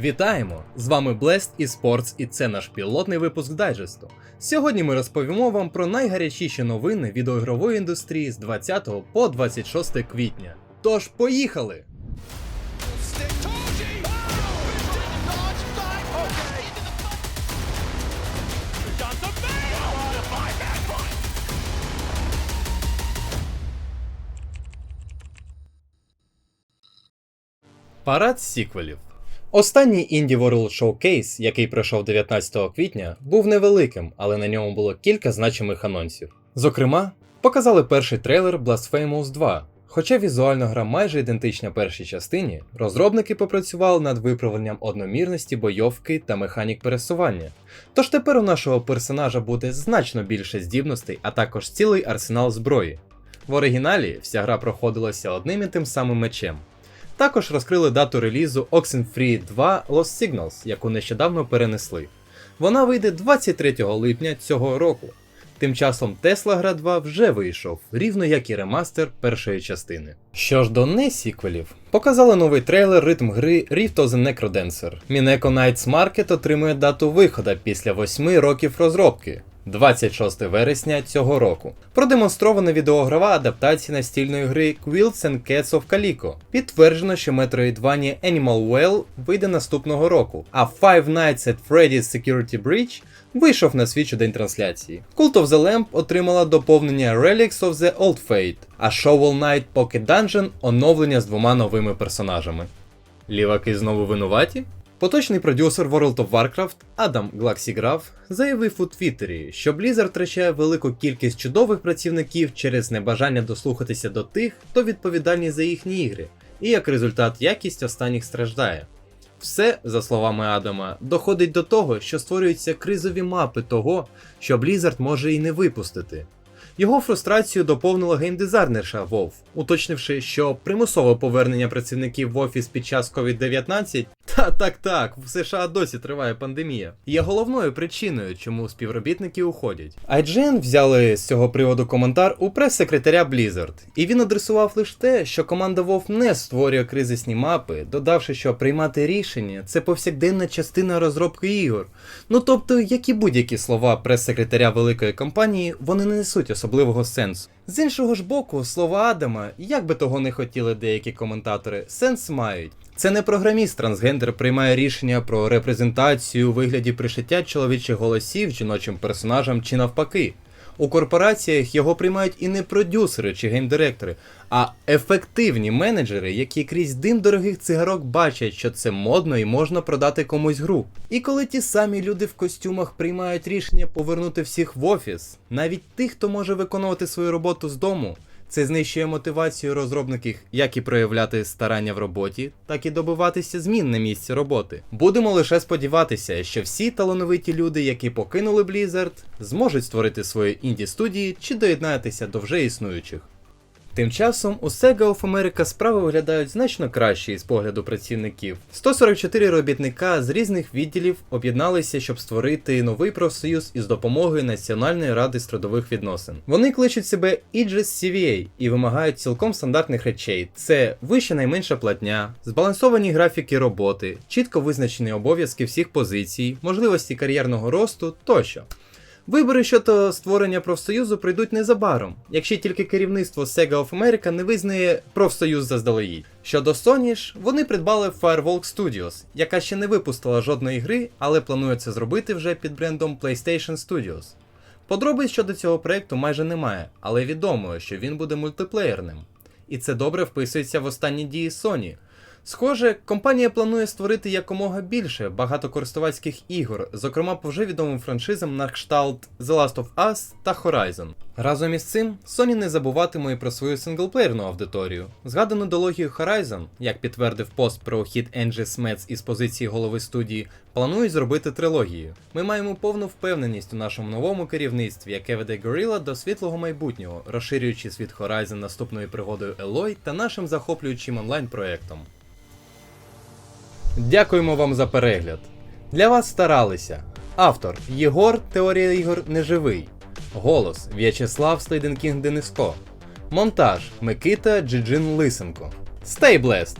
Вітаємо! З вами Blast eSports і це наш пілотний випуск дайджесту. Сьогодні ми розповімо вам про найгарячіші новини відеоігрової індустрії з 20 по 26 квітня. Тож поїхали! Парад сіквелів. Останній Indie World Showcase, який пройшов 19 квітня, був невеликим, але на ньому було кілька значимих анонсів. Зокрема, показали перший трейлер Blasphemous 2. Хоча візуально гра майже ідентична першій частині, розробники попрацювали над виправленням одномірності бойовки та механік пересування. Тож тепер у нашого персонажа буде значно більше здібностей, а також цілий арсенал зброї. В оригіналі вся гра проходилася одним і тим самим мечем. Також розкрили дату релізу Oxenfree 2 Lost Signals, яку нещодавно перенесли. Вона вийде 23 липня цього року. Тим часом Tesla Gra 2 вже вийшов, рівно як і ремастер першої частини. Що ж до не сіквелів, показали новий трейлер ритм гри Rift of the Necrodancer. Mineko Nights Market отримує дату виходу після 8 років розробки. 26 вересня цього року. Продемонстрована відеогрова адаптація настільної гри Quilts and Cats of Calico. Підтверджено, що Metroidvania Animal Well вийде наступного року, а Five Nights at Freddy's Security Breach вийшов на свій день трансляції. Cult of the Lamp отримала доповнення Relics of the Old Fate, а Shovel Knight Pocket Dungeon оновлення з двома новими персонажами. Ліваки знову винуваті? Поточний продюсер World of Warcraft Адам Глаксіграф заявив у Твіттері, що Blizzard втрачає велику кількість чудових працівників через небажання дослухатися до тих, хто відповідальний за їхні ігри, і як результат якість останніх страждає. Все, за словами Адама, доходить до того, що створюються кризові мапи того, що Blizzard може і не випустити. Його фрустрацію доповнила геймдизайнерша WoW, уточнивши, що примусове повернення працівників в офіс під час COVID-19 та так так, в США досі триває пандемія, є головною причиною, чому співробітники уходять. IGN взяли з цього приводу коментар у прес-секретаря Blizzard, і він адресував лише те, що команда WoW не створює кризисні мапи, додавши, що приймати рішення це повсякденна частина розробки ігор. Ну тобто, як і будь-які слова прес-секретаря великої компанії, вони не несуть особливого сенсу. З іншого ж боку, слова Адама, як би того не хотіли деякі коментатори, сенс мають. Це не програміст трансгендер приймає рішення про репрезентацію у вигляді пришиття чоловічих голосів жіночим персонажам чи навпаки. У корпораціях його приймають і не продюсери чи геймдиректори, а ефективні менеджери, які крізь дим дорогих цигарок бачать, що це модно і можна продати комусь гру. І коли ті самі люди в костюмах приймають рішення повернути всіх в офіс, навіть тих, хто може виконувати свою роботу з дому, це знищує мотивацію розробників як і проявляти старання в роботі, так і добиватися змін на місці роботи. Будемо лише сподіватися, що всі талановиті люди, які покинули Blizzard, зможуть створити свої інді студії чи доєднатися до вже існуючих. Тим часом у Sega of America справи виглядають значно краще із погляду працівників. 144 робітника з різних відділів об'єдналися, щоб створити новий профсоюз із допомогою Національної ради з трудових відносин. Вони кличуть себе Aegis CVA і вимагають цілком стандартних речей: це вища найменша платня, збалансовані графіки роботи, чітко визначені обов'язки всіх позицій, можливості кар'єрного росту тощо. Вибори щодо створення профсоюзу прийдуть незабаром, якщо тільки керівництво Sega of America не визнає профсоюз заздалегідь. Щодо Sony ж, вони придбали Firewalk Studios, яка ще не випустила жодної гри, але планує це зробити вже під брендом PlayStation Studios. Подробиць щодо цього проекту майже немає, але відомо, що він буде мультиплеєрним. І це добре вписується в останні дії Sony. Схоже, компанія планує створити якомога більше багатокористувацьких ігор, зокрема по вже відомим франшизам на кшталт The Last of Us та Horizon. Разом із цим, Sony не забуватиме і про свою синглплеєрну аудиторію. Згадану дологію Horizon, як підтвердив пост про хід Енджі Смец із позиції голови студії, планують зробити трилогію. Ми маємо повну впевненість у нашому новому керівництві, яке веде Gorilla до світлого майбутнього, розширюючи світ Horizon наступною пригодою Eloy та нашим захоплюючим онлайн-проектом. Дякуємо вам за перегляд. Для вас старалися. Автор Єгор Теорія ігор неживий. Голос В'ячеслав Стейденкінг Дениско. Монтаж Микита Джиджин Лисенко. Stay blessed!